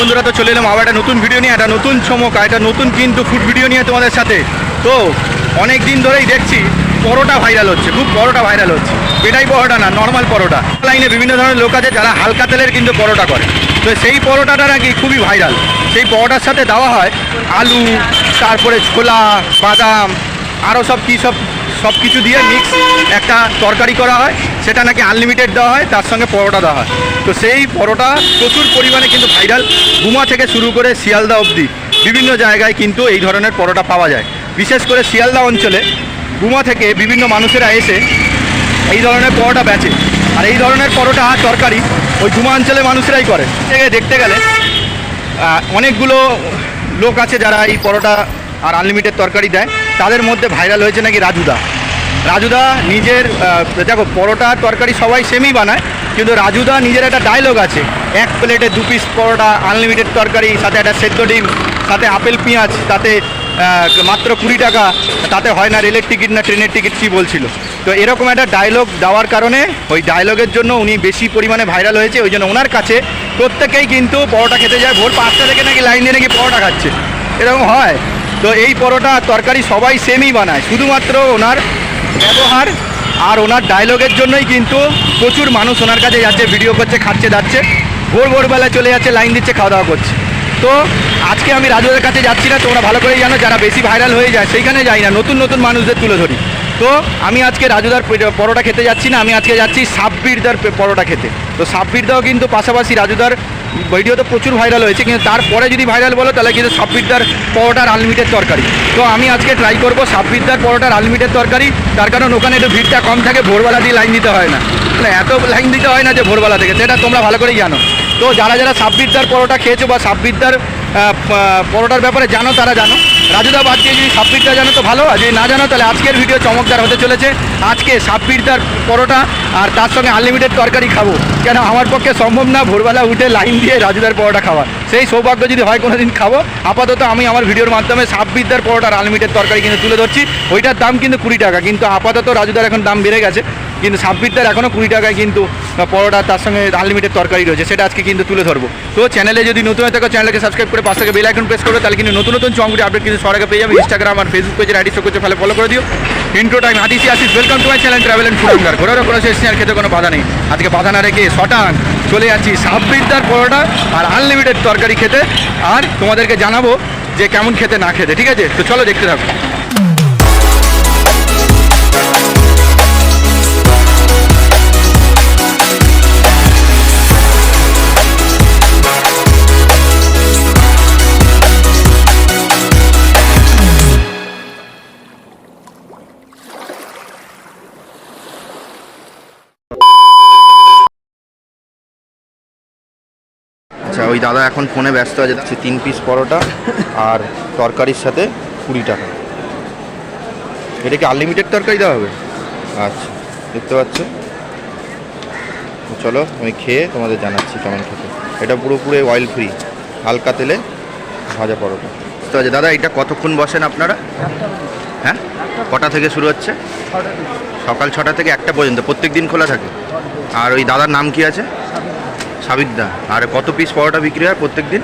বন্ধুরা, তো চলে এলাম আবার একটা নতুন ভিডিও নিয়ে, একটা নতুন চমক একটা নতুন কিন্তু ফুড ভিডিও নিয়ে তোমাদের সাথে। তো অনেক দিন ধরেই দেখছি পরোটা ভাইরাল হচ্ছে, খুব পরোটা ভাইরাল হচ্ছে। পেটাই পরোটা না নর্মাল পরোটা। লাইনে বিভিন্ন ধরনের লোক আছে যারা হালকা তেলের কিন্তু পরোটা করে। তো সেই পরোটাটা নাকি খুবই ভাইরাল সেই পরোটার সাথে দেওয়া হয় আলু, তারপরে ছোলা, বাদাম আরও সব কী সব সব কিছু দিয়ে মিক্স একটা তরকারি করা হয়। সেটা নাকি আনলিমিটেড দেওয়া হয়, তার সঙ্গে পরোটা দেওয়া হয়। তো সেই পরোটা প্রচুর পরিমাণে কিন্তু ভাইরাল গুমা থেকে শুরু করে শিয়ালদা অবধি বিভিন্ন জায়গায় কিন্তু এই ধরনের পরোটা পাওয়া যায়। বিশেষ করে শিয়ালদা অঞ্চলে গুমা থেকে বিভিন্ন মানুষেরা এসে এই ধরনের পরোটা বেচে। আর এই ধরনের পরোটা আর তরকারি ওই গুমা অঞ্চলের মানুষেরাই করে। দেখতে গেলে অনেকগুলো লোক আছে যারা এই পরোটা আর আনলিমিটেড তরকারি দেয়। তাদের মধ্যে ভাইরাল হয়েছে নাকি রাজুদা। রাজুদা নিজের দেখো, পরোটা, তরকারি সবাই সেমই বানায়, কিন্তু রাজুদা নিজের একটা ডায়লগ আছে। এক প্লেটে দু পিস পরোটা আনলিমিটেড তরকারি, সাথে একটা সেদ্ধ ডিম, সাথে আপেল, পেঁয়াজ, তাতে মাত্র কুড়ি টাকা, তাতে হয় না রেলের টিকিট না ট্রেনের টিকিট কী বলছিল? তো এরকম একটা ডায়লগ দেওয়ার কারণে, ওই ডায়লগের জন্য উনি বেশি পরিমাণে ভাইরাল হয়েছে, ওই জন্য ওনার কাছে প্রত্যেকেই কিন্তু পরোটা খেতে যায়, ভোর পাঁচটা থেকে নাকি লাইন দিয়ে নাকি পরোটা খাচ্ছে। এরকম হয়। তো এই পরোটা, তরকারি সবাই সেমই বানায়, শুধুমাত্র ওনার ব্যবহার আর ওনার ডায়লগের জন্যই কিন্তু প্রচুর মানুষ ওনার কাছে যাচ্ছে ভিডিও করছে, খাচ্ছে যাচ্ছে ভোর ভোরবেলায় চলে যাচ্ছে লাইন দিচ্ছে খাওয়া দাওয়া করছে। তো আজকে আমি রাজুদের কাছে যাচ্ছি না, তোমরা ভালো করেই জানো, যারা বেশি ভাইরাল হয়ে যায়, সেইখানে যাই না, নতুন নতুন মানুষদের তুলে ধরি। তো আমি আজকে রাজুদার পরোটা খেতে যাচ্ছি না, আমি আজকে যাচ্ছি সাব্বিরদার পরোটা খেতে। তো সাব্বিরদাও কিন্তু পাশাপাশি রাজুদার ভিডিও তো প্রচুর ভাইরাল হয়েছে, কিন্তু তারপরে যদি ভাইরাল বলো, তাহলে কিন্তু সাব্বিরদার পরোটার আনলিমিটেড তরকারি। তো আমি আজকে ট্রাই করব সাব্বিরদার পরোটার আনলিমিটেড তরকারি, তার কারণ ওখানে একটু ভিড়টা কম থাকে, ভোরবেলা দিয়ে লাইন দিতে হয় না। মানে এত লাইন দিতে হয় না যে ভোরবেলা থেকে, সেটা তোমরা ভালো করেই জানো। তো যারা যারা সাব্বিরদার পরোটা খেয়েছো বা প- পরোটার ব্যাপারে জানো, তারা জানো। রাজুদা বাদ দিয়ে যদি সাব্বিরদা জানো তো ভালো, আর যদি না জানো, তাহলে আজকের ভিডিও চমকদার হতে চলেছে। আজকে সাব্বিরদার পরোটা আর তার সঙ্গে আনলিমিটেড তরকারি খাব। কেন আমার পক্ষে সম্ভব না ভোরবেলা উঠে লাইন দিয়ে রাজুদার পরোটা খাওয়া সেই সৌভাগ্য যদি হয় কোনো দিন খাব, আপাতত আমি আমার ভিডিওর মাধ্যমে সাববিদ্যার পরোটার আনলিমিটেড তরকারি কিন্তু তুলে ধরছি। ওইটার দাম কিন্তু কুড়ি টাকা, কিন্তু আপাতত রাজুদার এখন দাম বেড়ে গেছে। কিন্তু সাব্বিরদার এখনও কুড়ি টাকায় কিন্তু পরোটা তার সঙ্গে আনলিমিটেড তরকারি রয়েছে, সেটা আজকে কিন্তু তুলে ধরবো। তো চ্যানেলে যদি নতুন হয়ে থাকো চ্যানেলকে সাবস্ক্রাইব করে পাশ থেকে বেল আইকন প্রেস করবে, তাহলে কিন্তু নতুন নতুন চমকটি আপডেট কিন্তু আগে পেয়ে যাবে। ইনস্টাগ্রাম আর ফেসবুক পেজের আইডি করছে ফলে ফলো করে দিও। ইন্ট্রো টাইম হাদিসি আসিস welcome to my channel travel and ফুডাঙ্গার ঘোরারও কোনো শেষ আর খেতে কোনো বাধা নেই। আজকে বাধা না রেখে শটাং, চলে যাচ্ছি সাব্বিরদার পরোটা আর আনলিমিটেড তরকারি খেতে। আর তোমাদেরকে জানাব যে কেমন খেতে না খেতে, ঠিক আছে? তো চলো দেখতে থাকো। আচ্ছা ওই দাদা এখন ফোনে ব্যস্ত আছে যাচ্ছে তিন পিস পরোটা আর তরকারির সাথে কুড়ি টাকা। এটা কি আনলিমিটেড তরকারি দেওয়া হবে? আচ্ছা দেখতে পাচ্ছ। চলো, আমি খেয়ে তোমাদের জানাচ্ছি কেমন খেতে। এটা পুরোপুরি অয়েল ফ্রি হালকা তেলে ভাজা পরোটা। তো আছে দাদা, এটা কতক্ষণ বসেন আপনারা? হ্যাঁ? কটা থেকে শুরু হচ্ছে? সকাল ছটা থেকে একটা পর্যন্ত প্রত্যেক দিন খোলা থাকে। আর ওই দাদার নাম কি আছে? সাবিকদা আর কত পিস পরোটা বিক্রি হয় প্রত্যেক দিন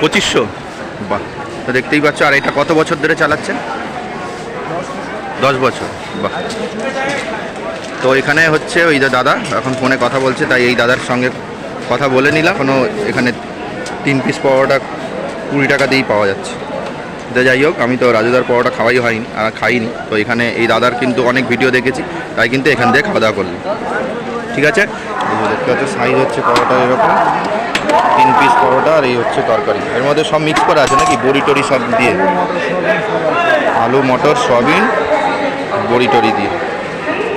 পঁচিশশো। বাহ, তো দেখতেই পাচ্ছ, আর এটা কত বছর ধরে চালাচ্ছেন দশ বছর, বাহ। তো এখানে হচ্ছে ওই দাদা, এখন ফোনে কথা বলছে, তাই এই দাদার সঙ্গে কথা বলে নিলাম। কোনো এখানে তিন পিস পরোটা কুড়ি টাকা দিয়েই পাওয়া যাচ্ছে। তো যাই হোক, আমি তো রাজুদার পরোটা খাওয়াই হয়নি, আর খাইনি। তো এখানে এই দাদার কিন্তু অনেক ভিডিও দেখেছি, তাই কিন্তু এখান থেকে খাওয়া দাওয়া করলাম। ঠিক আছে? দেখতে পাচ্ছ সাইজ হচ্ছে পরোটা এরকম। তিন পিস পরোটা আর এই হচ্ছে তরকারি। এর মধ্যে সব মিক্স করা আছে নাকি? বড়ি টড়ি সব দিয়ে? আলু, মটর, সয়াবিন, বড়ি টড়ি দিয়ে।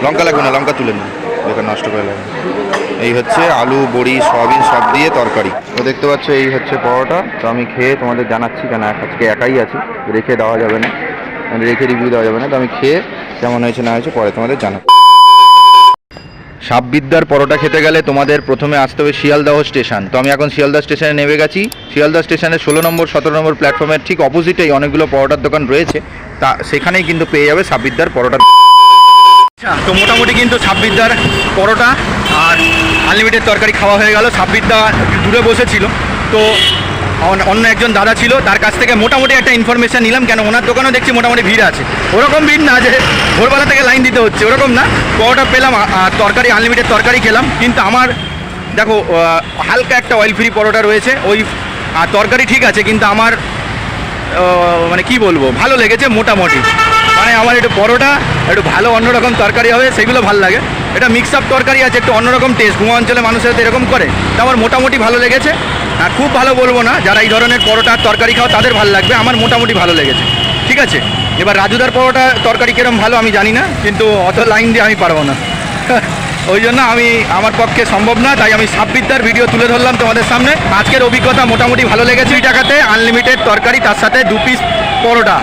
লঙ্কা লাগবে না, লঙ্কা তুলে নিন। বেকার নষ্ট করে লাগবে। এই হচ্ছে আলু, বড়ি, সয়াবিন সব দিয়ে তরকারি। তো দেখতে পাচ্ছ, এই হচ্ছে পরোটা। তো আমি খেয়ে তোমাদের জানাচ্ছি কেন? আজকে একাই আছি। রেখে দেওয়া যাবে না। রেখে রিভিউ দেওয়া যাবে না। তো আমি খেয়ে কেমন হয়েছে না হয়েছে পরে তোমাদের জানাব। সাববিদ্যার পরোটা খেতে গেলে তোমাদের প্রথমে আসতে হবে শিয়ালদাহ স্টেশন। তো আমি এখন শিয়ালদা স্টেশনে নেমে গেছি। শিয়ালদা স্টেশনের ষোলো নম্বর, সতেরো নম্বর প্ল্যাটফর্মের ঠিক অপোজিটেই অনেকগুলো পরোটার দোকান রয়েছে। তা সেখানেই কিন্তু পেয়ে যাবে সাববিদ্যার পরোটা। আচ্ছা তো মোটামুটি কিন্তু সাব্বিরদার পরোটা আর আনলিমিটেড তরকারি খাওয়া হয়ে গেল। সাব্বিরদা একটু দূরে বসেছিল। তো অন্য একজন দাদা ছিল, তার কাছ থেকে মোটামুটি একটা ইনফরমেশন নিলাম, কেন ওনার দোকানেও দেখছি মোটামুটি ভিড় আছে। ওরকম ভিড় না যে ভোরবেলা থেকে লাইন দিতে হচ্ছে, ওরকম না। পরোটা পেলাম আর তরকারি আনলিমিটেড তরকারি খেলাম, কিন্তু আমার, দেখো হালকা একটা অয়েল ফ্রি পরোটা রয়েছে, ওই আর তরকারি ঠিক আছে, কিন্তু আমার মানে কি বলব, ভালো লেগেছে মোটামুটি। মানে আমার একটু পরোটা, একটু ভালো অন্যরকম তরকারি হবে, সেগুলো ভালো লাগে। এটা মিক্স আপ তরকারি আছে, একটু অন্যরকম টেস্ট ঘুমা অঞ্চলে মানুষের এরকম করে। তো আমার মোটামুটি ভালো লেগেছে। আর খুব ভালো বলব না, যারা এই ধরনের পরোটা তরকারি খাও, তাদের ভালো লাগবে, আমার মোটামুটি ভালো লেগেছে। ঠিক আছে? এবার রাজুদার পরোটা তরকারি কিরম ভালো আমি জানি না, কিন্তু অত লাইন দিয়ে আমি পারব না। ওই জন্য আমি, আমার পক্ষে সম্ভব না, তাই আমি সাববিদ্যার ভিডিও তুলে ধরলাম তোমাদের সামনে। আজকের অভিজ্ঞতা মোটামুটি ভালো লেগেছে এই টাকাতে আনলিমিটেড তরকারি, তার সাথে দু পিস পরোটা।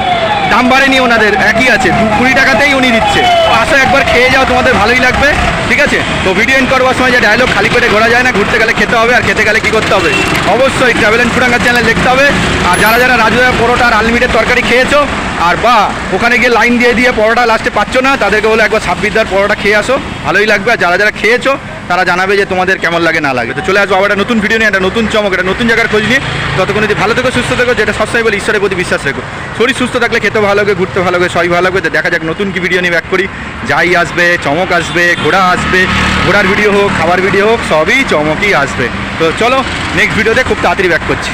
দাম বাড়েনি ওনাদের, একই আছে কুড়ি টাকাতেই উনি দিচ্ছে। আসো একবার খেয়ে যাও, তোমাদের ভালোই লাগবে, ঠিক আছে? তো ভিডিও এন্ড করবার সময় যে ডায়লগ খালি পেটে ঘোরা যায় না, ঘুরতে গেলে খেতে হবে আর খেতে গেলে কি করতে হবে? অবশ্যই ট্রাভেল অ্যান্ড ফুডাঙ্গার চ্যানেল দেখতে হবে। আর যারা যারা রাজুদা পরোটা আর আনলিমিটেড তরকারি খেয়েছো, আর বা ওখানে গিয়ে লাইন দিয়ে দিয়ে পরোটা লাস্টে পাচ্ছ না, তাদেরকে বলে একবার সাব্বিরদার পরোটা খেয়ে আসো, ভালোই লাগবে। আর যারা যারা খেয়েছো তারা জানাবে যে তোমাদের কেমন লাগে, না লাগে। তো চলে আসব আবার একটা নতুন ভিডিও নিয়ে, একটা নতুন চমক, একটা নতুন জায়গার খোঁজ নিয়ে। ততক্ষণ যদি ভালো থেকো, সুস্থ থেকো, যেটা সবসময় বলে, ঈশ্বরের প্রতি বিশ্বাস রেখো। শরীর সুস্থ থাকলে খেতে ভালো লাগে ঘুরতে ভালো লাগে, সবই ভালো লাগবে। তো দেখা যাক, নতুন কি ভিডিও নিয়ে ব্যাক করি। যাই আসবে, চমক আসবে, ঘোড়া আসবে, ঘোড়ার ভিডিও হোক, খাবার ভিডিও হোক, সবই চমকই আসবে। তো চলো নেক্সট ভিডিওতে খুব তাড়াতাড়ি ব্যাক করছি।